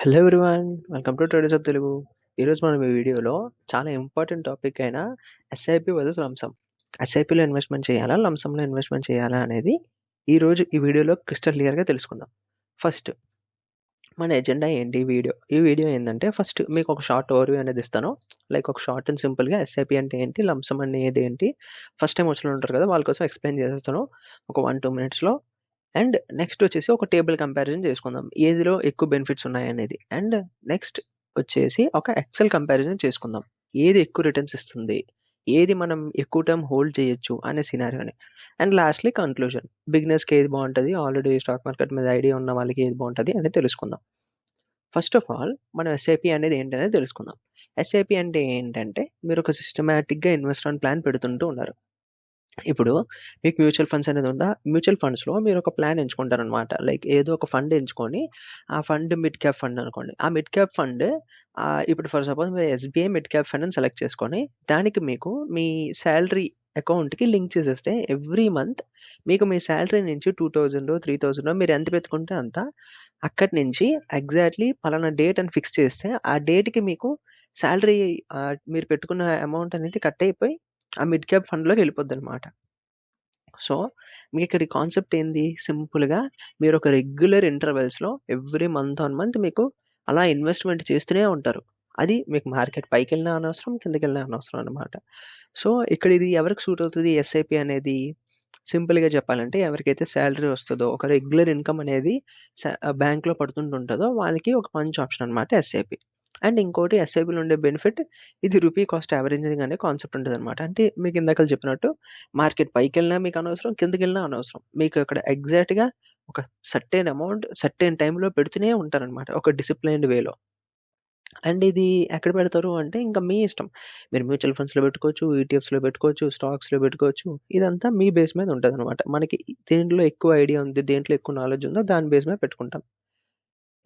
Hello everyone welcome to traders of Telugu ఈరోజు మనం ఈ వీడియోలో చాలా ఇంపార్టెంట్ టాపిక్ అయిన ఎస్ఐపి వర్సెస్ లంసమ్ ఎస్ఐపిలో ఇన్వెస్ట్మెంట్ చేయాలా లంసంలో ఇన్వెస్ట్మెంట్ చేయాలా అనేది ఈరోజు ఈ వీడియోలో క్రిస్టల్ క్లియర్గా తెలుసుకుందాం. ఫస్ట్ మన ఎజెండా ఏంటి వీడియో? ఈ వీడియో ఏంటంటే ఫస్ట్ మీకు ఒక షార్ట్ ఓవర్వ్యూ అనేది ఇస్తాను. లైక్ ఒక షార్ట్ అండ్ సింపుల్గా ఎస్ఐపి అంటే ఏంటి లంసమ్ అనేది ఏంటి? ఫస్ట్ టైం వచ్చిన ఉంటారు కదా వాళ్ళ కోసం ఎక్స్ప్లెయిన్ చేసేస్తాను. ఒక వన్ టూ మినిట్స్లో అండ్ నెక్స్ట్ వచ్చేసి ఒక టేబుల్ కంపారిజన్ చేసుకుందాం. ఏదిలో ఎక్కువ బెనిఫిట్స్ ఉన్నాయనేది అండ్ నెక్స్ట్ వచ్చేసి ఒక ఎక్సెల్ కంపారిజన్ చేసుకుందాం. ఏది ఎక్కువ రిటర్న్స్ ఇస్తుంది? ఏది మనం ఎక్కువ టైం హోల్డ్ చేయొచ్చు అనే సినారియోని అండ్ లాస్ట్లీ కన్క్లూజన్ బిగ్నెస్కి ఏది బాగుంటుంది? ఆల్రెడీ స్టాక్ మార్కెట్ మీద ఐడియా ఉన్న వాళ్ళకి ఏది బాగుంటుంది అనేది తెలుసుకుందాం. ఫస్ట్ ఆఫ్ ఆల్ మనం ఎస్ఐపి అనేది ఏంటనేది తెలుసుకుందాం. ఎస్ఐపి అంటే ఏంటంటే మీరు ఒక సిస్టమేటిక్గా ఇన్వెస్ట్మెంట్ ప్లాన్ పెడుతుంటూ ఉన్నారు. ఇప్పుడు మీకు మ్యూచువల్ ఫండ్స్ అనేది ఉందా? మ్యూచువల్ ఫండ్స్లో మీరు ఒక ప్లాన్ ఎంచుకుంటారు అనమాట లైక్ ఏదో ఒక ఫండ్ ఎంచుకొని ఆ ఫండ్ మిడ్ క్యాప్ ఫండ్ అనుకోండి. ఆ మిడ్ క్యాప్ ఫండ్ ఇప్పుడు ఫర్ సపోజ్ మీరు ఎస్బీఐ మిడ్ క్యాప్ ఫండ్ అని సెలెక్ట్ చేసుకొని దానికి మీకు మీ శాలరీ అకౌంట్కి లింక్ చేసేస్తే ఎవ్రీ మంత్ మీకు మీ శాలరీ నుంచి టూ థౌజండ్ త్రీ థౌజండ్ మీరు ఎంత పెట్టుకుంటే అంత అక్కడి నుంచి ఎగ్జాక్ట్లీ పలానా డేట్ అని ఫిక్స్ చేస్తే ఆ డేట్కి మీకు శాలరీ మీరు పెట్టుకున్న అమౌంట్ అనేది కట్ అయిపోయి ఆ మిడ్ క్యాప్ ఫండ్లోకి వెళ్ళిపోద్ది అనమాట సో మీకు ఇక్కడ కాన్సెప్ట్ ఏంది? సింపుల్గా మీరు ఒక రెగ్యులర్ ఇంటర్వెల్స్లో ఎవ్రీ మంత్ ఆన్ మంత్ మీకు అలా ఇన్వెస్ట్మెంట్ చేస్తూనే ఉంటారు. అది మీకు మార్కెట్ పైకి వెళ్ళినా అనవసరం కిందకి వెళ్ళినా అనవసరం అనమాట సో ఇక్కడ ఇది ఎవరికి సూట్ అవుతుంది? ఎస్ఐపి అనేది సింపుల్గా చెప్పాలంటే ఎవరికైతే శాలరీ వస్తుందో ఒక రెగ్యులర్ ఇన్కమ్ అనేది బ్యాంక్లో పడుతుంటుంటుందో వాళ్ళకి ఒక మంచి ఆప్షన్ అనమాట ఎస్ఐపి అండ్ ఇంకోటి ఎస్ఐబిలో ఉండే బెనిఫిట్ ఇది రూపీ కాస్ట్ యావరేజింగ్ అనే కాన్సెప్ట్ ఉంటుంది అనమాట అంటే మీకు ఇందాక చెప్పినట్టు మార్కెట్ పైకి వెళ్ళినా మీకు అనవసరం కిందకి వెళ్ళినా అనవసరం. మీకు అక్కడ ఎగ్జాక్ట్గా ఒక సర్టెన్ అమౌంట్ సర్టెన్ టైంలో పెడుతూనే ఉంటారనమాట ఒక డిసిప్లైన్డ్ వేలో. అండ్ ఇది ఎక్కడ పెడతారు అంటే ఇంకా మీ ఇష్టం. మీరు మ్యూచువల్ ఫండ్స్లో పెట్టుకోవచ్చు ఈటీఎఫ్స్లో పెట్టుకోవచ్చు స్టాక్స్లో పెట్టుకోవచ్చు ఇదంతా మీ బేస్ మీద ఉంటుంది అనమాట మనకి దేంట్లో ఎక్కువ ఐడియా ఉంది దేంట్లో ఎక్కువ నాలెడ్జ్ ఉందో దాని బేస్ మీద పెట్టుకుంటాం.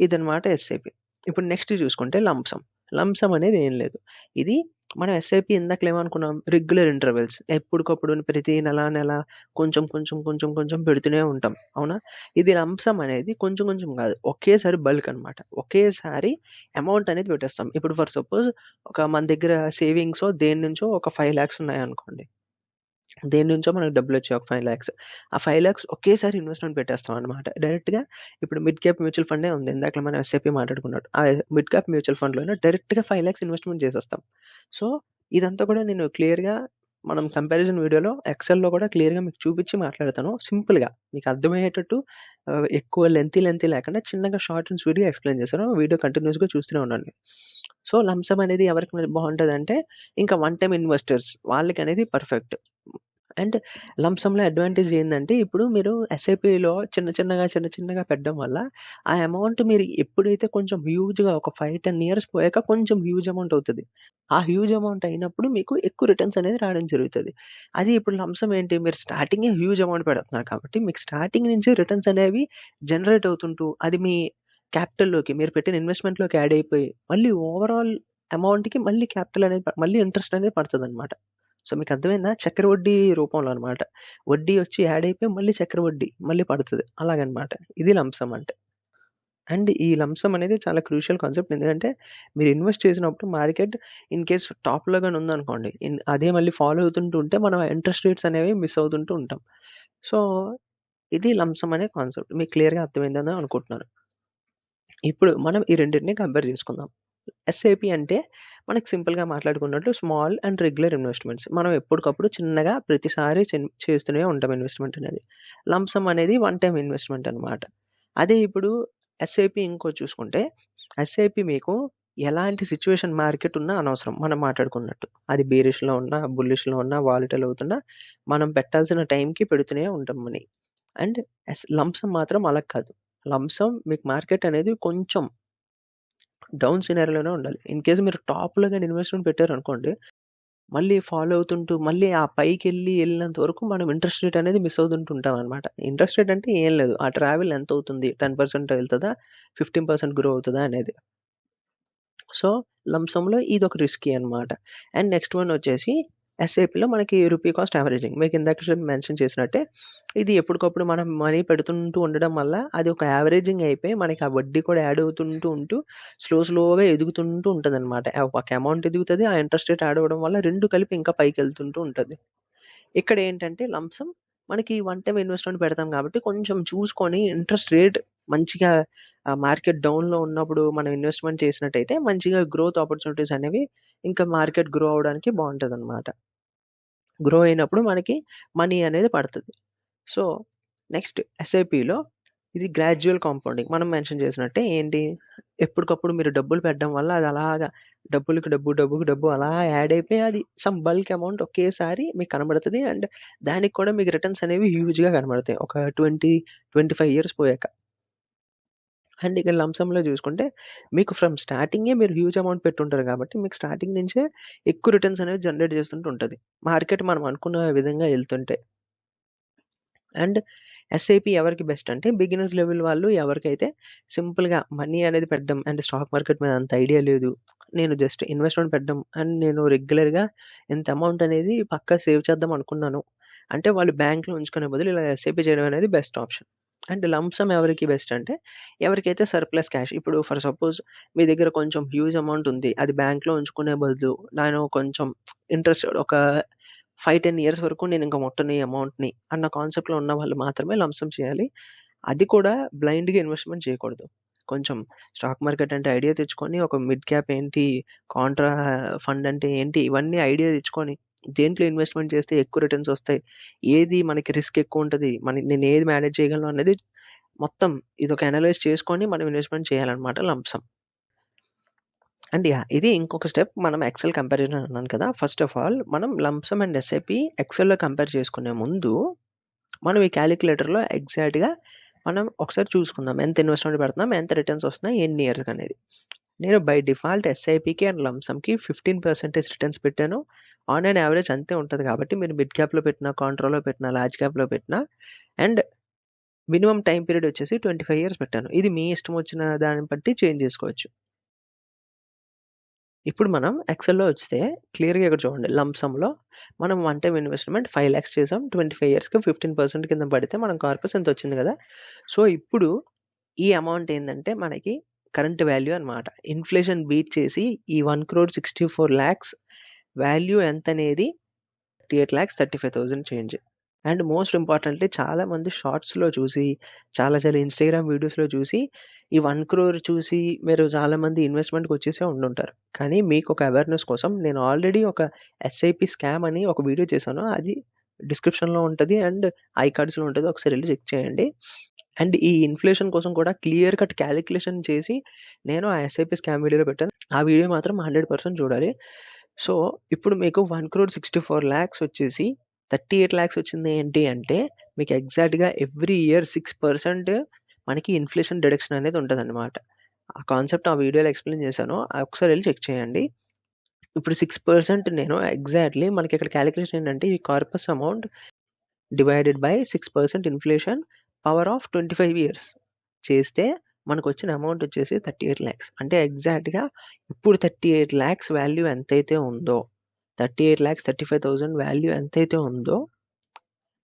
ఇదనమాట ఎస్ఐపి ఇప్పుడు నెక్స్ట్ చూసుకుంటే లంసమ్ లంసమ్ అనేది ఏం లేదు. ఇది మనం ఎస్ఐపి ఇందాక ఏమనుకున్నాం? రెగ్యులర్ ఇంటర్వెల్స్ ఎప్పటికప్పుడు ప్రతి నెల నెల కొంచెం కొంచెం కొంచెం కొంచెం పెడుతూనే ఉంటాం. అవునా? ఇది లంసమ్ అనేది కొంచెం కొంచెం కాదు. ఒకేసారి బల్క్ అనమాట ఒకేసారి అమౌంట్ అనేది పెట్టేస్తాం. ఇప్పుడు ఫర్ సపోజ్ ఒక మన దగ్గర సేవింగ్స్ దేని నుంచో ఒక ఫైవ్ ల్యాక్స్ ఉన్నాయనుకోండి. దేని నుంచో మనకు డబ్బులు వచ్చాయి ఒక ఫైవ్ ల్యాక్స్ ఆ ఫైవ్ ల్యాక్స్ ఒకేసారి ఇన్వెస్ట్మెంట్ పెట్టేస్తాం అనమాట డైరెక్ట్గా ఇప్పుడు మిడ్ క్యాప్ మ్యూచువల్ ఫండే ఉంది. ఇందాక మనం ఎస్ఐపి మాట్లాడుకున్నాడు ఆ మిడ్ క్యాప్ మ్యూచువల్ ఫండ్లోనే డైరెక్ట్గా ఫైవ్ ల్యాక్స్ ఇన్వెస్ట్మెంట్ చేసేస్తాం. సో ఇదంతా కూడా నేను క్లియర్గా మనం కంపారిజన్ వీడియోలో ఎక్సెల్లో కూడా క్లియర్గా మీకు చూపించి మాట్లాడతాను. సింపుల్గా మీకు అర్థమయ్యేటట్టు ఎక్కువ లెంతీ లెంతీ లేకుండా చిన్నగా షార్ట్ అండ్ స్వీట్గా ఎక్స్ప్లెయిన్ చేశాను. వీడియో కంటిన్యూస్గా చూస్తూనే ఉండండి. సో లంసమ్ అనేది ఎవరికి బాగుంటుంది అంటే ఇంకా వన్ టైం ఇన్వెస్టర్స్ వాళ్ళకి అనేది పర్ఫెక్ట్ అండ్ లంసంలో అడ్వాంటేజ్ ఏంటంటే ఇప్పుడు మీరు ఎస్ఐపిలో చిన్న చిన్నగా చిన్న చిన్నగా పెట్టడం వల్ల ఆ అమౌంట్ మీరు ఎప్పుడైతే కొంచెం హ్యూజ్గా ఒక ఫైవ్ టెన్ ఇయర్స్ పోయాక కొంచెం హ్యూజ్ అమౌంట్ అవుతుంది. ఆ హ్యూజ్ అమౌంట్ అయినప్పుడు మీకు ఎక్కువ రిటర్న్స్ అనేది రావడం జరుగుతుంది. అది ఇప్పుడు లంసం ఏంటి? మీరు స్టార్టింగే హ్యూజ్ అమౌంట్ పెడుతున్నారు కాబట్టి మీకు స్టార్టింగ్ నుంచి రిటర్న్స్ అనేవి జనరేట్ అవుతుంటూ అది మీ క్యాపిటల్లోకి మీరు పెట్టిన ఇన్వెస్ట్మెంట్లోకి యాడ్ అయిపోయి మళ్ళీ ఓవరాల్ అమౌంట్కి మళ్ళీ క్యాపిటల్ అనేది మళ్ళీ ఇంట్రెస్ట్ అనేది పడుతుంది అనమాట సో మీకు అర్థమైందా చక్ర వడ్డీ రూపంలో అనమాట వడ్డీ వచ్చి యాడ్ అయిపోయి మళ్ళీ చక్ర వడ్డీ మళ్ళీ పడుతుంది. అలాగనమాట. ఇది లంసం అంటే. అండ్ ఈ లంసం అనేది చాలా క్రూషియల్ కాన్సెప్ట్. ఎందుకంటే మీరు ఇన్వెస్ట్ చేసినప్పుడు మార్కెట్ ఇన్ కేస్ టాప్లో కానీ ఉందనుకోండి అదే మళ్ళీ ఫాలో అవుతుంటూ ఉంటే మనం ఇంట్రెస్ట్ రేట్స్ అనేవి మిస్ అవుతుంటూ ఉంటాం. సో ఇది లంసం అనే కాన్సెప్ట్. మీకు క్లియర్గా అర్థమైందని అనుకుంటున్నాను. ఇప్పుడు మనం ఈ రెండింటిని కంపేర్ చేసుకుందాం. ఎస్ఐపి అంటే మనకి సింపుల్గా మాట్లాడుకున్నట్లు స్మాల్ అండ్ రెగ్యులర్ ఇన్వెస్ట్మెంట్స్. మనం ఎప్పటికప్పుడు చిన్నగా ప్రతిసారి చేస్తూనే ఉంటాం ఇన్వెస్ట్మెంట్ అనేది. లంసమ్ అనేది వన్ టైం ఇన్వెస్ట్మెంట్ అనమాట అదే ఇప్పుడు ఎస్ఐపి ఇంకో చూసుకుంటే ఎస్ఐపి మీకు ఎలాంటి సిచ్యువేషన్ మార్కెట్ ఉన్నా అనవసరం మనం మాట్లాడుకున్నట్టు. అది బీరిష్లో ఉన్నా బుల్లిష్లో ఉన్నా వాలిటల్ అవుతున్నా మనం పెట్టాల్సిన టైంకి పెడుతూనే ఉంటాం మనీ. అండ్ లంసమ్ మాత్రం అలా కాదు. లంసం మీకు మార్కెట్ అనేది కొంచెం డౌన్ సినారీలోనే ఉండాలి. ఇన్ కేసు మీరు టాప్లో కానీ ఇన్వెస్ట్మెంట్ పెట్టారు అనుకోండి మళ్ళీ ఫాలో అవుతుంటూ మళ్ళీ ఆ పైకి వెళ్ళి వెళ్ళినంత వరకు మనం ఇంట్రెస్ట్ రేట్ అనేది మిస్ అవుతుంటుంటాం అనమాట ఇంట్రెస్ట్ రేట్ అంటే ఏం లేదు. ఆ ట్రావెల్ ఎంత అవుతుంది? టెన్ పర్సెంట్ వెళ్తుందా? ఫిఫ్టీన్ పర్సెంట్ గ్రో అవుతుందా అనేది. సో లంసంలో ఇది ఒక రిస్కీ అనమాట అండ్ నెక్స్ట్ వన్ వచ్చేసి ఎస్ఐపిలో మనకి రూపీ కాస్ట్ యావరేజింగ్ మీకు ఇందాక మెన్షన్ చేసినట్టే ఇది ఎప్పటికప్పుడు మనం మనీ పెడుతుంటూ ఉండడం వల్ల అది ఒక యావరేజింగ్ అయిపోయి మనకి ఆ వడ్డీ కూడా యాడ్ అవుతుంటూ ఉంటూ స్లో స్లోగా ఎదుగుతుంటూ ఉంటుంది అనమాట ఒక అమౌంట్ ఎదుగుతుంది ఆ ఇంట్రెస్ట్ రేట్ యాడ్ అవ్వడం వల్ల రెండు కలిపి ఇంకా పైకి వెళ్తుంటూ ఉంటుంది. ఇక్కడ ఏంటంటే లంసం మనకి వన్ టైం ఇన్వెస్ట్మెంట్ పెడతాం కాబట్టి కొంచెం చూసుకొని ఇంట్రెస్ట్ రేట్ మంచిగా మార్కెట్ డౌన్లో ఉన్నప్పుడు మనం ఇన్వెస్ట్మెంట్ చేసినట్టయితే మంచిగా గ్రోత్ ఆపర్చునిటీస్ అనేవి ఇంకా మార్కెట్ గ్రో అవడానికి బాగుంటుంది అనమాట గ్రో అయినప్పుడు మనకి మనీ అనేది పడుతుంది. సో నెక్స్ట్ ఎస్ఐపిలో ఇది గ్రాడ్యువల్ కాంపౌండింగ్ మనం మెన్షన్ చేసినట్టే ఏంటి? ఎప్పటికప్పుడు మీరు డబ్బులు పెట్టడం వల్ల అది అలాగా డబ్బులకు డబ్బు డబ్బుకు డబ్బు అలా యాడ్ అయిపోయి అది సమ్ బల్క్ అమౌంట్ ఒకేసారి మీకు కనబడుతుంది అండ్ దానికి కూడా మీకు రిటర్న్స్ అనేవి హ్యూజ్గా కనబడతాయి. ఒక ట్వంటీ ట్వంటీ ఫైవ్ ఇయర్స్ పోయాక. అండ్ ఇక లంసంలో చూసుకుంటే మీకు ఫ్రమ్ స్టార్టింగే మీరు హ్యూజ్ అమౌంట్ పెట్టుంటారు కాబట్టి మీకు స్టార్టింగ్ నుంచే ఎక్కువ రిటర్న్స్ అనేవి జనరేట్ చేస్తుంటూ ఉంటుంది మార్కెట్ మనం అనుకున్న విధంగా వెళ్తుంటే. అండ్ ఎస్ఐపి ఎవరికి బెస్ట్ అంటే బిగినర్స్ లెవెల్ వాళ్ళు ఎవరికైతే సింపుల్గా మనీ అనేది పెట్టడం అండ్ స్టాక్ మార్కెట్ మీద అంత ఐడియా లేదు. నేను జస్ట్ ఇన్వెస్ట్మెంట్ పెట్టడం అండ్ నేను రెగ్యులర్గా ఎంత అమౌంట్ అనేది పక్కా సేవ్ చేద్దాం అనుకున్నాను. అంటే వాళ్ళు బ్యాంక్లో ఉంచుకునే బదులు ఇలా ఎస్ఐపి చేయడం అనేది best option and lump sum ఎవరికి బెస్ట్ అంటే ఎవరికైతే సర్ప్లస్ క్యాష్ ఇప్పుడు ఫర్ సపోజ్ మీ దగ్గర కొంచెం హ్యూజ్ అమౌంట్ ఉంది. అది బ్యాంక్లో ఉంచుకునే బదులు నేను కొంచెం ఇంట్రెస్ట్ ఒక ఫైవ్ టెన్ ఇయర్స్ వరకు నేను ఇంకా ముట్టని అమౌంట్ని అన్న కాన్సెప్ట్లో ఉన్న వాళ్ళు మాత్రమే లంసం చేయాలి. అది కూడా బ్లైండ్గా ఇన్వెస్ట్మెంట్ చేయకూడదు. కొంచెం స్టాక్ మార్కెట్ అంటే ఐడియా తెచ్చుకొని ఒక మిడ్ క్యాప్ ఏంటి కాంట్రా ఫండ్ అంటే ఏంటి ఇవన్నీ ఐడియా తెచ్చుకొని దేంట్లో ఇన్వెస్ట్మెంట్ చేస్తే ఎక్కువ రిటర్న్స్ వస్తాయి ఏది మనకి రిస్క్ ఎక్కువ ఉంటుంది మన నేను ఏది మేనేజ్ చేయగలను అనేది మొత్తం ఇది ఒక అనలైజ్ చేసుకొని మనం ఇన్వెస్ట్మెంట్ చేయాలన్నమాట లంసం అండ్ యా ఇది ఇంకొక స్టెప్ మనం ఎక్సెల్ కంపారిజన్ అన్నాను కదా. ఫస్ట్ ఆఫ్ ఆల్ మనం లంసమ్ అండ్ ఎస్ఐపి ఎక్సెల్లో కంపేర్ చేసుకునే ముందు మనం ఈ క్యాలిక్యులేటర్లో ఎగ్జాక్ట్గా మనం ఒకసారి చూసుకుందాం. ఎంత ఇన్వెస్ట్మెంట్ పెడుతున్నాం ఎంత రిటర్న్స్ వస్తున్నాయి ఎన్ని ఇయర్స్ అనేది. నేను బై డిఫాల్ట్ ఎస్ఐపికి అండ్ లంసమ్కి ఫిఫ్టీన్ పర్సెంటేజ్ రిటర్న్స్ పెట్టాను. ఆన్ అండ్ యావరేజ్ అంతే ఉంటుంది కాబట్టి మీరు మిడ్ క్యాప్లో పెట్టినా కాంట్రోలో పెట్టినా లార్జ్ క్యాప్లో పెట్టినా అండ్ మినిమం టైం పీరియడ్ వచ్చేసి ట్వంటీ ఫైవ్ ఇయర్స్ పెట్టాను. ఇది మీ ఇష్టం వచ్చిన దాన్ని బట్టి చేంజ్ చేసుకోవచ్చు. ఇప్పుడు మనం ఎక్సెల్లో వస్తే క్లియర్గా ఇక్కడ చూడండి లంసంలో మనం one time investment five lakhs చేసాం ట్వంటీ ఫైవ్ ఇయర్స్కి ఫిఫ్టీన్ పర్సెంట్ కింద పడితే మనం కార్పస్ ఎంత వచ్చింది కదా? సో ఇప్పుడు ఈ అమౌంట్ ఏంటంటే మనకి కరెంట్ వాల్యూ అనమాట ఇన్ఫ్లేషన్ బీట్ చేసి ఈ one crore sixty four lakhs value ఎంత అనేది thirty eight lakhs thirty five thousand change and most importantly చాలా మంది షార్ట్స్లో చూసి చాలా చాలా ఇన్స్టాగ్రామ్ వీడియోస్లో చూసి ఈ వన్ క్రోర్ చూసి మీరు చాలా మంది ఇన్వెస్ట్మెంట్కి వచ్చేసే ఉండుంటారు. కానీ మీకు ఒక అవేర్నెస్ కోసం నేను ఆల్రెడీ ఒక ఎస్ఐపి స్కామ్ అని ఒక వీడియో చేశాను. అది డిస్క్రిప్షన్లో ఉంటుంది అండ్ ఐ కార్డ్స్లో ఉంటుంది. ఒకసారి వెళ్ళి చెక్ చేయండి. అండ్ ఈ ఇన్ఫ్లేషన్ కోసం కూడా క్లియర్ కట్ క్యాలిక్యులేషన్ చేసి నేను ఆ ఎస్ఐపి స్కామ్ వీడియోలో పెట్టాను. ఆ వీడియో మాత్రం హండ్రెడ్ పర్సెంట్ చూడాలి. సో ఇప్పుడు మీకు one crore sixty four lakhs వచ్చేసి థర్టీ ఎయిట్ ల్యాక్స్ వచ్చింది ఏంటి అంటే మీకు ఎగ్జాక్ట్గా ఎవ్రీ ఇయర్ సిక్స్ పర్సెంట్ మనకి ఇన్ఫ్లేషన్ డిడక్షన్ అనేది ఉంటుంది అనమాట ఆ కాన్సెప్ట్ ఆ వీడియోలో ఎక్స్ప్లెయిన్ చేశాను. ఒకసారి వెళ్ళి చెక్ చేయండి. ఇప్పుడు సిక్స్ పర్సెంట్ నేను ఎగ్జాక్ట్లీ మనకి ఇక్కడ క్యాలిక్యులేషన్ ఏంటంటే ఈ corpus amount divided by six percent inflation power of twenty five years చేస్తే మనకు వచ్చిన అమౌంట్ వచ్చేసి థర్టీ ఎయిట్ ల్యాక్స్. అంటే ఎగ్జాక్ట్గా ఇప్పుడు థర్టీ ఎయిట్ ల్యాక్స్ వాల్యూ ఎంతైతే ఉందో thirty eight lakhs thirty five thousand value ఎంతైతే ఉందో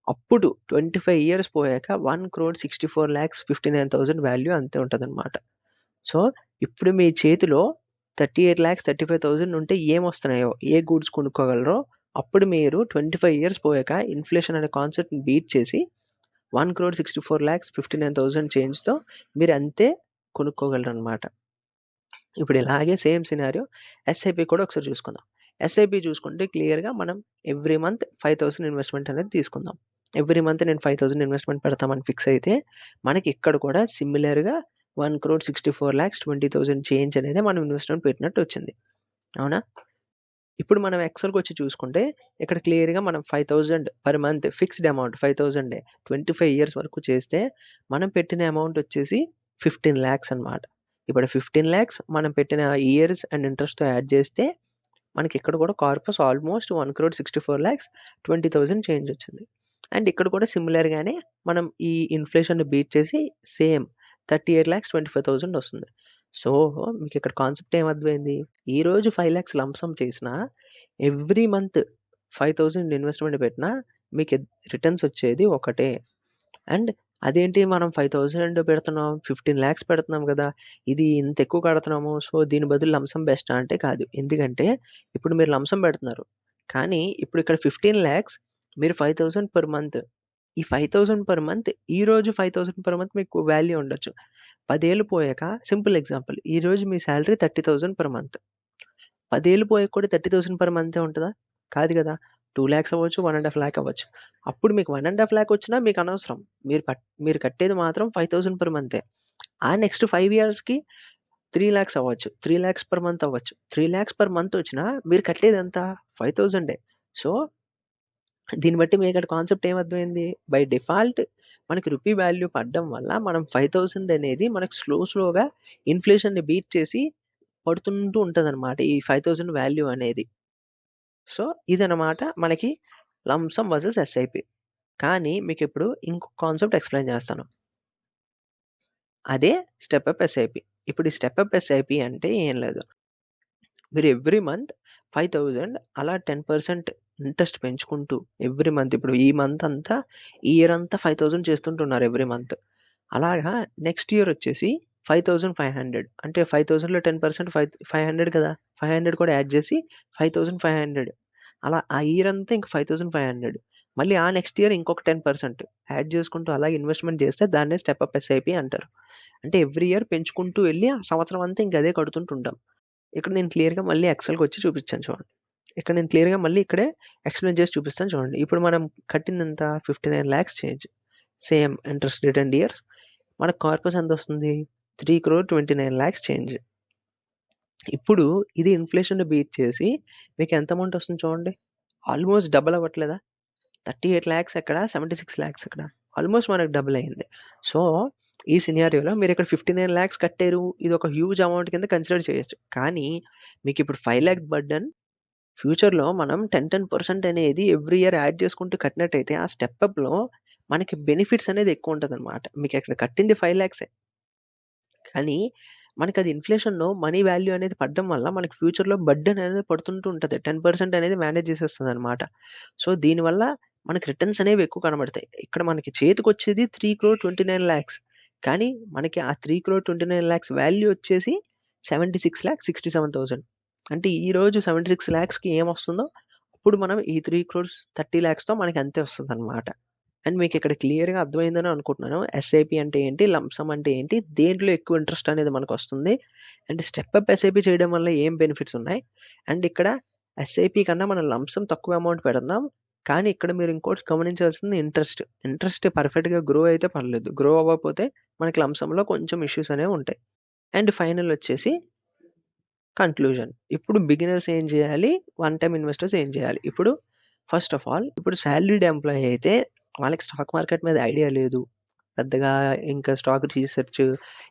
అప్పుడు ట్వంటీ ఫైవ్ ఇయర్స్ పోయాక one crore sixty four lakhs fifty nine thousand value అంతే ఉంటుంది అనమాట సో ఇప్పుడు మీ చేతిలో thirty eight lakhs thirty five thousand ఉంటే ఏం వస్తున్నాయో ఏ గూడ్స్ కొనుక్కోగలరో అప్పుడు మీరు ట్వంటీ ఫైవ్ ఇయర్స్ పోయాక ఇన్ఫ్లేషన్ అనే కాన్సెప్ట్ని బీట్ చేసి one crore sixty four lakhs fifty nine thousand చేంజ్తో మీరు అంతే కొనుక్కోగలరు అనమాట ఇప్పుడు ఇలాగే సేమ్ సినారియో ఎస్ఐపి కూడా ఒకసారి చూసుకుందాం. ఎస్ఐపి చూసుకుంటే క్లియర్గా మనం every month five thousand investment అనేది తీసుకుందాం. ఎవ్రీ మంత్ నేను ఫైవ్ థౌసండ్ ఇన్వెస్ట్మెంట్ పెడతామని ఫిక్స్ అయితే మనకి ఇక్కడ కూడా సిమిలర్గా one crore sixty four lakhs twenty thousand change అనేది మనం ఇన్వెస్ట్మెంట్ పెట్టినట్టు వచ్చింది. అవునా? ఇప్పుడు మనం ఎక్సెల్కి వచ్చి చూసుకుంటే ఇక్కడ క్లియర్గా మనం five thousand per month fixed amount five thousand twenty five years వరకు చేస్తే మనం పెట్టిన అమౌంట్ వచ్చేసి ఫిఫ్టీన్ ల్యాక్స్ అనమాట ఇప్పుడు ఫిఫ్టీన్ ల్యాక్స్ మనం పెట్టిన ఇయర్స్ అండ్ ఇంట్రెస్ట్తో యాడ్ చేస్తే మనకి ఇక్కడ కూడా corpus almost one crore sixty four lakhs twenty thousand change వచ్చింది. అండ్ ఇక్కడ కూడా సిమిలర్గానే మనం ఈ ఇన్ఫ్లేషన్ బీట్ చేసి same thirty eight lakhs twenty five thousand వస్తుంది. సో మీకు ఇక్కడ కాన్సెప్ట్ ఏమర్థమైంది? ఈ రోజు ఫైవ్ ల్యాక్స్ లంసమ్ చేసినా ఎవ్రీ మంత్ 5000 ఇన్వెస్ట్‌మెంట్ పెట్టినా మీకు రిటర్న్స్ వచ్చేది ఒకటే. అండ్ అదేంటి మనం 5000 పెడుతున్నాం 15,00,000 పెడుతున్నాం కదా ఇది ఇంత ఎక్కువ కడుతున్నాము. సో, దీని బదులు లంసం బెస్టా అంటే కాదు. ఎందుకంటే ఇప్పుడు మీరు లంసం పెడుతున్నారు. కానీ ఇప్పుడు ఇక్కడ 15,00,000 మీరు 5000 పర్ మంత్. ఈ 5000 పర్ మంత్ ఈ రోజు ఫైవ్ థౌసండ్ పర్ మంత్ మీకు వాల్యూ ఉండొచ్చు. పదేళ్ళు పోయాక సింపుల్ ఎగ్జాంపుల్ ఈ రోజు మీ salary thirty thousand per month. పదేళ్ళు పోయాక కూడా 30,000 పర్ మంతే ఉంటుందా కాదు కదా టూ ల్యాక్స్ అవ్వచ్చు, 1,50,000 అవ్వచ్చు. అప్పుడు మీకు 1,50,000 వచ్చినా మీకు అనవసరం. మీరు మీరు కట్టేది మాత్రం 5,000 పర్ మంతే. ఆ నెక్స్ట్ ఫైవ్ ఇయర్స్‌కి 3,00,000 అవ్వచ్చు. 3,00,000 పర్ మంత్ అవ్వచ్చు. 3,00,000 పర్ మంత్ వచ్చినా మీరు కట్టేది ఎంత? 5,000 సో దీన్ని బట్టి మీకు ఇక్కడ కాన్సెప్ట్ ఏం అర్థమైంది? బై డిఫాల్ట్ మనకి రూపీ వాల్యూ పడడం వల్ల మనం 5,000 అనేది మనకు స్లో స్లోగా ఇన్‌ఫ్లేషన్‌ని బీట్ చేసి పడుతుంటూ ఉంటుంది అనమాట ఈ 5,000 వాల్యూ అనేది. సో, ఇదనమాట మనకి లంసమ్ వర్సెస్ ఎస్ఐపి. కానీ మీకు ఇప్పుడు ఇంకొక కాన్సెప్ట్ ఎక్స్‌ప్లెయిన్ చేస్తాను. అదే స్టెప్ అప్ ఎస్ఐపి. ఇప్పుడు ఈ స్టెప్ అప్ ఎస్ఐపి అంటే ఏం లేదు. మీరు ఎవ్రీ మంత్ 5,000 అలా 10% ఇంట్రెస్ట్ పెంచుకుంటూ ఎవ్రీ మంత్ ఇప్పుడు ఈ మంత్ అంతా ఈ ఇయర్ అంతా 5,000 చేస్తుంటున్నారు ఎవ్రీ మంత్. అలాగా నెక్స్ట్ ఇయర్ వచ్చేసి 5,500 అంటే 5,000లో 10% ఫైవ్ 500 కదా! 500 కూడా యాడ్ చేసి 5,500 అలా ఆ ఇయర్ అంతా ఇంక 5,500 మళ్ళీ ఆ నెక్స్ట్ ఇయర్ ఇంకొక 10% యాడ్ చేసుకుంటూ అలా ఇన్వెస్ట్‌మెంట్ చేస్తే దాన్నే స్టెప్ అప్ ఎస్ఐపి అంటారు. అంటే ఎవ్రీ ఇయర్ పెంచుకుంటూ వెళ్ళి ఆ సంవత్సరం అంతా ఇంక అదే కడుతుంటూ ఉంటాం. ఇక్కడ నేను క్లియర్‌గా మళ్ళీ ఎక్సెల్కి వచ్చి చూపించాను చూడండి. ఇక్కడ నేను క్లియర్‌గా మళ్ళీ ఇక్కడే ఎక్స్‌ప్లెయిన్ చేసి చూపిస్తాను చూడండి. ఇప్పుడు మనం కట్టినంత fifty nine lakhs change. Same interest return years. మనకు corpus three crore twenty nine lakhs change. ఇప్పుడు ఇది ఇన్ఫ్లేషన్ బీట్ చేసి మీకు ఎంత అమౌంట్ వస్తుంది చూడండి. Almost double అవ్వట్లేదా? 38,00,000 ఎక్కడ? 76,00,000 ఎక్కడ? ఆల్‌మోస్ట్ మనకు డబుల్ అయింది. సో, ఈ సినారియోలో మీరిక్కడ 59,00,000 కట్టారు. ఇది ఒక హ్యూజ్ అమౌంట్ కింద కన్సిడర్ చేయొచ్చు. కానీ మీకు ఇప్పుడు ఫైవ్ 5,00,000 బర్డన్ ఫ్యూచర్‌లో మనం 10, 10% అనేది ఎవ్రీ ఇయర్ యాడ్ చేసుకుంటూ కట్టినట్టయితే ఆ స్టెప్ అప్‌లో మనకి బెనిఫిట్స్ అనేది ఎక్కువ ఉంటదనమాట. మీకిక్కడ కట్టింది 5,00,000 కానీ మనకది ఇన్‌ఫ్లేషన్‌లో మనీ వాల్యూ అనేది పడడం వల్ల మనకి ఫ్యూచర్‌లో బర్డెన్ అనేది పడుతుంటూ ఉంటది. 10% అనేది మేనేజ్ చేసేస్తదనమాట. సో, దీనివల్ల మనకి రిటర్న్స్ అనేవి ఎక్కువ కనబడతాయి. ఇక్కడ మనకి చేతికొచ్చేది 3,29,00,000 కానీ మనకి ఆ 3,29,00,000 వాల్యూ వచ్చేసి 76,67,000 అంటే ఈరోజు 76,00,000కి ఏమొస్తుందో అప్పుడు మనం ఈ 3,30,00,000తో మనకి అంతే వస్తదనమాట. అండ్ మీకు ఇక్కడ క్లియర్‌గా అర్థమైందని అనుకుంటున్నాను. ఎస్ఐపి అంటే ఏంటి? లంసమ్ అంటే ఏంటి? దేంట్లో ఎక్కువ ఇంట్రెస్ట్ అనేది మనకు వస్తుంది అండ్ స్టెప్ అప్ ఎస్ఐపి చేయడం వల్ల ఏం బెనిఫిట్స్ ఉన్నాయి? అండ్ ఇక్కడ ఎస్ఐపి కన్నా మనం లంసమ్ తక్కువ అమౌంట్ పెడదాం కానీ ఇక్కడ మీరు ఇంకోటి గమనించాల్సింది ఇంట్రెస్ట్. ఇంట్రెస్ట్ పర్ఫెక్ట్‌గా గ్రో అయితే పర్లేదు. గ్రో అవ్వకపోతే మనకి లంప్సంలో కొంచెం ఇష్యూస్ అనేవి ఉంటాయి. అండ్ ఫైనల్ వచ్చేసి కన్క్లూజన్. ఇప్పుడు బిగినర్స్ ఏం చేయాలి? వన్ టైం ఇన్వెస్టర్స్ ఏం చేయాలి? ఇప్పుడు ఫస్ట్ ఆఫ్ ఆల్ ఇప్పుడు శాలరీడ్ ఎంప్లాయీ అయితే వాళ్ళకి స్టాక్ మార్కెట్ మీద ఐడియా లేదు. పెద్దగా ఇంకా స్టాక్ రీసెర్చ్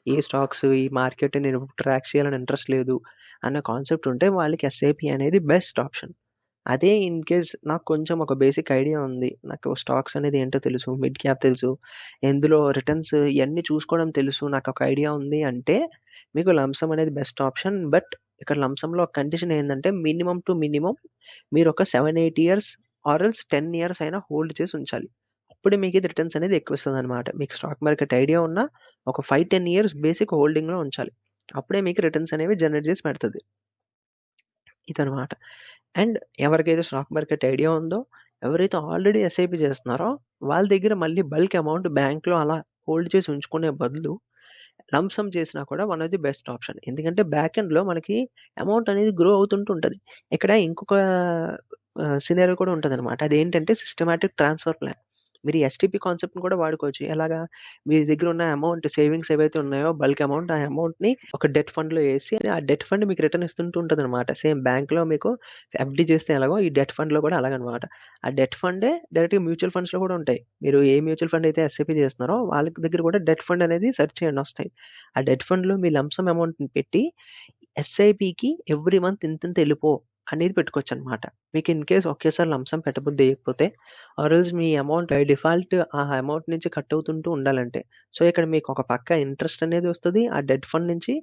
ఏ స్టాక్స్ ఈ మార్కెట్ నేను ట్రాక్ చేయాలని ఇంట్రెస్ట్ లేదు అన్న కాన్సెప్ట్ ఉంటే వాళ్ళకి ఎస్ఐపి అనేది బెస్ట్ ఆప్షన్. అదే ఇన్ కేస్ నాకు కొంచెం ఒక బేసిక్ ఐడియా ఉంది. నాకు స్టాక్స్ అనేది ఏంటో తెలుసు. మిడ్ క్యాప్ తెలుసు. ఎందులో రిటర్న్స్ ఇవన్నీ చూసుకోవడం తెలుసు. నాకు ఒక ఐడియా ఉంది అంటే మీకు లంసమ్ అనేది బెస్ట్ ఆప్షన్. బట్ ఇక్కడ లంసంలో ఒక కండిషన్ ఏంటంటే మినిమమ్ టు మినిమమ్ మీరొక 7, 8 ఇయర్స్ ఆర్ ఎల్స్ 10 ఇయర్స్ అయినా హోల్డ్ చేసి ఉంచాలి. అప్పుడు మీకు ఇది రిటర్న్స్ అనేది ఎక్కువిస్తదనమాట. మీకు స్టాక్ మార్కెట్ ఐడియా ఉన్న ఒక 5, 10 ఇయర్స్ బేసిక్ హోల్డింగ్‌లో ఉంచాలి. అప్పుడే మీకు రిటర్న్స్ అనేవి జనరేట్ చేసి పెడతది. ఇదనమాట. అండ్ ఎవరికైతే స్టాక్ మార్కెట్ ఐడియా ఉందో, ఎవరైతే ఆల్రెడీ ఎస్ఐపి చేస్తున్నారో వాళ్ళ దగ్గర మళ్ళీ బల్క్ అమౌంట్ బ్యాంక్‌లో అలా హోల్డ్ చేసి ఉంచుకునే బదులు లంసమ్ చేసినా కూడా one of the best option. ఎందుకంటే బ్యాక్ ఎండ్‌లో మనకి అమౌంట్ అనేది గ్రో అవుతుంటూ ఉంటుంది ఇక్కడ ఇంకొక సినారీ కూడా ఉంటుంది అనమాట అదేంటంటే సిస్టమాటిక్ ట్రాన్స్‌ఫర్ ప్లాన్. మీరు ఎస్టీపీ కాన్సెప్ట్‌ని కూడా వాడుకోవచ్చు. ఎలాగా? మీ దగ్గర ఉన్న అమౌంట్ సేవింగ్స్ ఏవైతే ఉన్నాయో బల్క్ అమౌంట్ ఆ అమౌంట్‌ని ఒక డెట్ ఫండ్‌లో వేసి ఆ డెట్ ఫండ్ మీకు రిటర్న్ ఇస్తుంటూ ఉంటదనమాట. సేమ్ బ్యాంక్‌లో మీకు ఎఫ్‌డి చేస్తే ఎలాగో ఈ డెట్ ఫండ్‌లో కూడా అలాగనమాట. ఆ డెట్ ఫండే డైరెక్ట్‌గా మ్యూచువల్ ఫండ్స్‌లో కూడా ఉంటాయి. మీరు ఏ మ్యూచువల్ ఫండ్ అయితే ఎస్ఐపి చేస్తున్నారో వాళ్ళ దగ్గర కూడా డెట్ ఫండ్ అనేది సెర్చ్ చేయండి వస్తాయి. ఆ డెట్ ఫండ్‌లో మీ లంసమ్ అమౌంట్‌ని పెట్టి ఎస్ఐపికి ఎవ్రీ మంత్ ఇంత వెళ్ళిపో అనేది పెట్టుకోవచ్చు అనమాట మీకు ఇన్ కేస్ ఒకేసారి లంసం పెట్టబుద్ధి ఎయకపోతే ఆ రోజు మీ అమౌంట్ బై డిఫాల్ట్ ఆ అమౌంట్ నుంచి కట్ అవుతుంటూ ఉండాలంటే. సో, ఇక్కడ మీకు ఒక పక్క ఇంట్రెస్ట్ అనేది వస్తుంది ఆ డెట్ ఫండ్ నుంచి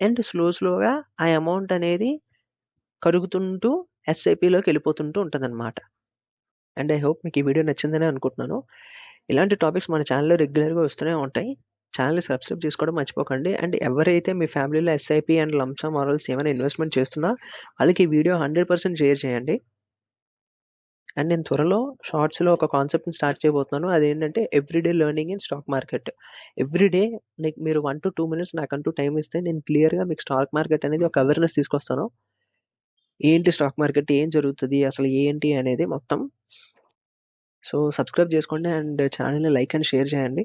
అండ్ స్లో స్లోగా ఆ అమౌంట్ అనేది కరుగుతుంటూ ఎస్ఐపిలోకి వెళ్ళిపోతుంటూ ఉంటుంది అనమాట అండ్ ఐ హోప్ మీకు ఈ వీడియో నచ్చిందని అనుకుంటున్నాను. ఇలాంటి టాపిక్స్ మన ఛానల్లో రెగ్యులర్గా వస్తూనే ఉంటాయి. ఛానల్ని సబ్స్క్రైబ్ చేసుకోవడం మర్చిపోకండి. అండ్ ఎవరైతే మీ ఫ్యామిలీలో ఎస్ఐపి అండ్ లంసమ్ ఆరల్స్ ఏమైనా ఇన్వెస్ట్మెంట్ చేస్తున్నా వాళ్ళకి ఈ వీడియో హండ్రెడ్ పర్సెంట్ షేర్ చేయండి. అండ్ నేను త్వరలో షార్ట్స్లో ఒక కాన్సెప్ట్ని స్టార్ట్ చేయబోతున్నాను. అదేంటంటే everyday learning in stock market everyday like మీరు వన్ టు టూ మినిట్స్ నాకంటూ టైం ఇస్తే నేను క్లియర్గా మీకు స్టాక్ మార్కెట్ అనేది ఒక అవేర్నెస్ తీసుకొస్తాను. ఏంటి స్టాక్ మార్కెట్ ఏం జరుగుతుంది? అసలు ఏంటి అనేది మొత్తం. సో సబ్స్క్రైబ్ చేసుకోండి. అండ్ ఛానల్ని లైక్ అండ్ షేర్ చేయండి.